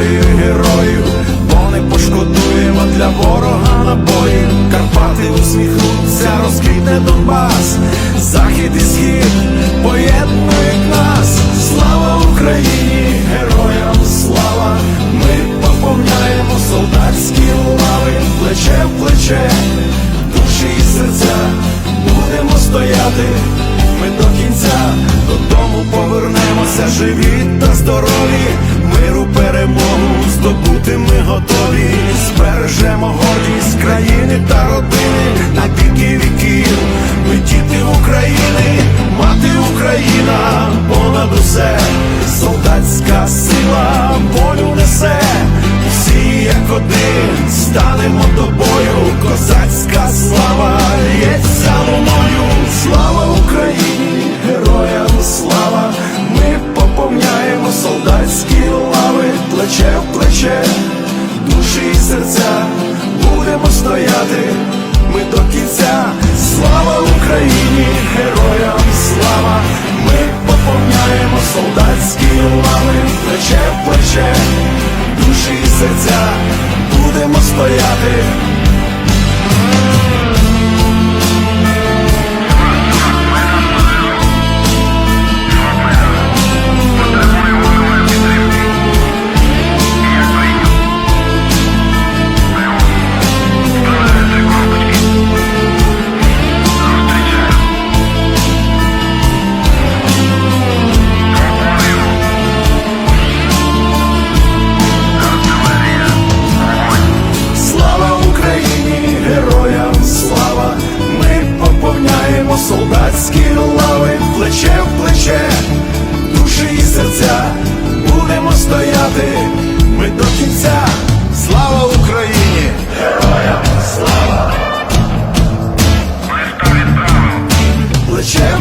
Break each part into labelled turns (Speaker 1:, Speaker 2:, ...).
Speaker 1: Історію героїв, бо не пошкодуємо для ворога набоїв. Карпати усміхнуться, розквітне Донбас, захід і схід поєднують нас. Слава Україні, героям слава! Ми поповняємо солдатські лави, плече в плече, душі і серця, будемо стояти. Ми до кінця додому повернемося живі та здорові, готові, збережемо гордість країни та родини на віки віків. Ми діти України, мати Україна, понад усе, солдатська сила волю несе. Всі як один станемо до бою, козацька слава. стояти, ми до кінця.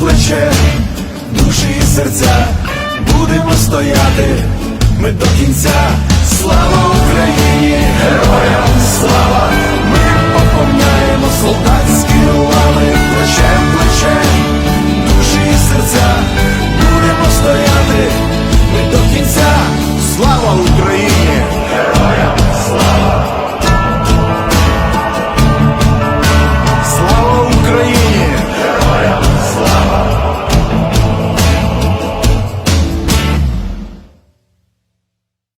Speaker 1: плече душі і серця будемо стояти. Ми до кінця, слава Україні, героям слава! Ми поповняємо солдат.